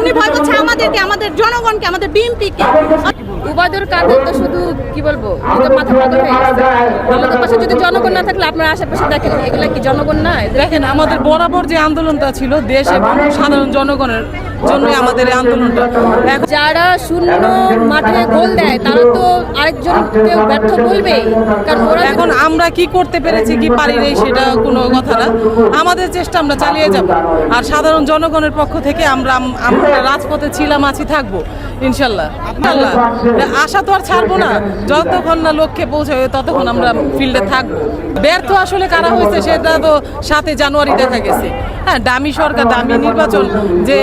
উনি ভয় করছে আমাদেরকে আমাদের জনগণকে আমাদের বিএনপিকে। উবায়দুর কাদের তো শুধু কি বলব এটা মাথা পাগল হয়ে গেছে। আমাদের পাশে যদি জনগণ না থাকলে আপনার আশেপাশে দেখেন এগুলা কি জনগণ না? দেখেন আমাদের বরাবর যে আন্দোলনটা ছিল দেশ এবং সাধারণ জনগণের জন্যই আমাদের এই আন্দোলনটা। যারা শূন্য মাঠে গোল দেয় তারা তো আরেকজনকে ব্যর্থ বলবেই। কারণ ওরা এখন আমরা কি করতে পেরেছি কি পারি নাই সেটা কোনো আমাদের চেষ্টা আমরা চালিয়ে যাব। আর সাধারণ জনগণের পক্ষ থেকে আমরা আমরা রাজপথে ছিলাম আছি থাকব ইনশাল্লাহ। আশা তো আর ছাড়বো না। যতক্ষণ না লক্ষ্যে পৌঁছাবে ততক্ষণ আমরা ফিল্ডে থাকব। ব্যর্থ আসলে কারা হয়েছে সেটা তো সাতই জানুয়ারি দেখা গেছে। হ্যাঁ দামি সরকার দামি নির্বাচন যে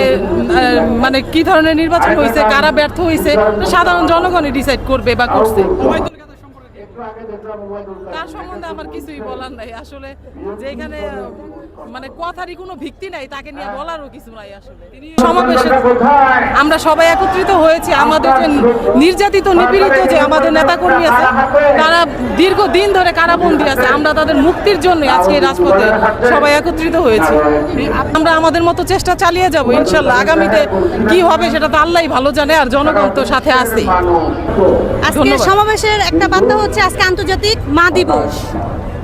মানে কি ধরনের নির্বাচন হয়েছে কারা ব্যর্থ হয়েছে সাধারণ জনগণই ডিসাইড করবে বা করছে। তার সম্বন্ধে আমার কিছুই বলার নাই। আসলে যেখানে মানে কথারই কোনো ভিত্তি নাই, তাকে নিয়ে বলারও কিছু নাই আসলে। সমাবেশে আমরা সবাই একত্রিত হয়েছি, আমাদের যে নির্যাতিত, নিপীড়িত যে আমাদের নেতাকর্মী আছে, তারা দীর্ঘদিন ধরে কারাবন্দী আছে, আমরা তাদের মুক্তির জন্য আজকে রাজপথে সবাই একত্রিত হয়েছি। আমরা আমাদের মতো চেষ্টা চালিয়ে যাব, ইনশাল্লাহ। আগামীতে কি হবে সেটা তো আল্লাহই ভালো জানে, আর জনগণ তো সাথে আছেই। আজকে সমাবেশের একটা বার্তা হচ্ছে আজকে আন্তর্জাতিক মা দিবস।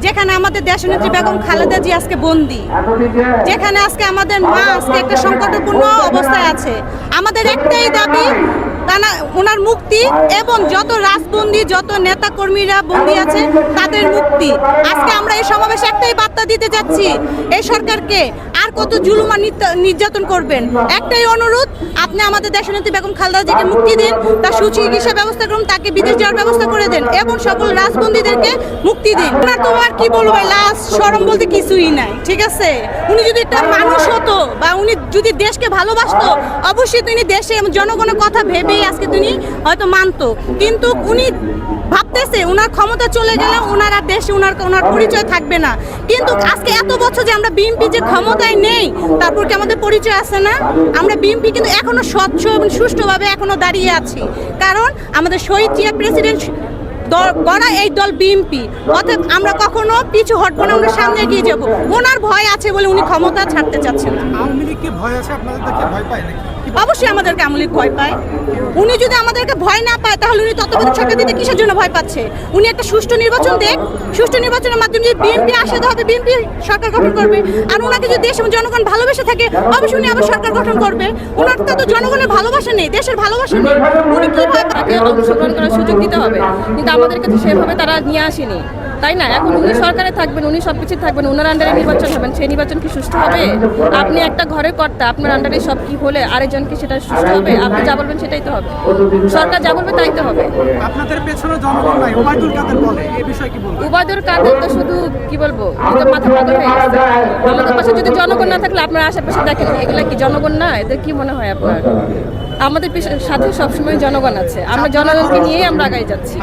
যেখানে আমাদের দেশনেত্রী বেগম খালেদা জি আজকে বন্দি। যেখানে আজকে আমাদের মা আজকে একটা সংকটপূর্ণ অবস্থায় আছে। আমাদের একটাই দাবি তানা ওনার মুক্তি এবং যত রাজবন্দি যত নেতা কর্মীরা বন্দি আছে তাদের মুক্তি। আজকে আমরা এই সমাবেশে একটাই বার্তা দিতে যাচ্ছি এই সরকারকে কত জুলুমা নিত্য- নির্যাতন করবেন? একটাই অনুরোধ, আপনি আমাদের দেশনেত্রী বেগম খালেদা জিকে মুক্তি দিন, তার সুচিকিৎসা ব্যবস্থা করুন, তাকে বিদেশ যাওয়ার ব্যবস্থা করে দেন এবং সকল রাজবন্দীদেরকে মুক্তি দিন। ওনার তো আর কি বলব লাশ সরম বলতে কিছুই নাই, ঠিক আছে? উনি যদি একটা মানুষ হতো বা উনি যদি দেশকে ভালোবাসতো, অবশ্যই তিনি দেশে জনগণের কথা ভেবেই আজকে তিনি হয়তো মানতো। কিন্তু উনি ভাবতেছে ওনার ক্ষমতা চলে গেলে ওনার আর দেশে ওনার ওনার পরিচয় থাকবে না। কিন্তু আজকে এত বছর যে আমরা বিএনপি যে ক্ষমতায় নেই, তারপর কি আমাদের পরিচয় আছে না? আমরা বিএনপি কিন্তু এখনও স্বচ্ছ এবং সুষ্ঠুভাবে এখনও দাঁড়িয়ে আছি। কারণ আমাদের শহীদ জিয়া প্রেসিডেন্ট গড়া এই দল বিএনপি অতএব আমরা কখনো পিছু হটবো না, আমরা সামনে এগিয়ে যাব। ওনার ভয় আছে বলে উনি ক্ষমতা ছাড়তে চাচ্ছেন আওয়ামী লীগ কি ভয় আছে? আপনাদের ভয় পায় নাকি? অবশ্যই আমাদেরকে আমলিক ভয় পায়। উনি যদি আমাদেরকে ভয় না পায়, তাহলে উনি তত্ত্বাবধায়ক সরকার দিতে কিসের জন্য ভয় পাচ্ছে? উনি একটা সুষ্ঠু নির্বাচন দেখ। সুষ্ঠু নির্বাচনের মাধ্যমে যদি বিএনপি আসে, তাহলে বিএনপি সরকার গঠন করবে। আর ওনাকে যদি দেশ জনগণ ভালোবেসে থাকে, অবশ্যই উনি আবার সরকার গঠন করবে। ওনার তো জনগণের ভালোবাসা নেই, দেশের ভালোবাসা নেই। উনি কি ভয় পায়? তাকে অংশগ্রহণ করার সুযোগ দিতে হবে। কিন্তু আমাদেরকে তো সেভাবে তারা নিয়ে আসেনি। তাই না? এখন উনি সরকারে থাকবেন উনি সব কিছু থাকবেন ওনার আন্ডারে নির্বাচন হবেন সেই নির্বাচন কি সুষ্ঠু হবে? আপনি একটা ঘরের কর্তা আপনার আন্ডারে সব কি হলে আরেকজন কি সেটা সুষ্ঠু হবে? আপনি যা বলবেন সেটাই তো হবে। সরকার যা বলবে তাই তো হবে। আপনাদের পেছনে জনগণ নাই ওবায়দুল কাদের বলে? এই বিষয়ে কি উবায়দুর কাদের তো শুধু কি বলব এটা মাথা পাগল হয়ে গেছে। আমাদের পাশে যদি জনগণ না থাকলে আপনার আশেপাশে দেখেন এগুলা কি জনগণ না? এদের কি মনে হয় আপনার? আমাদের সাথে সবসময় জনগণ আছে। আমরা জনগণকে নিয়েই আমরা আগাই যাচ্ছি।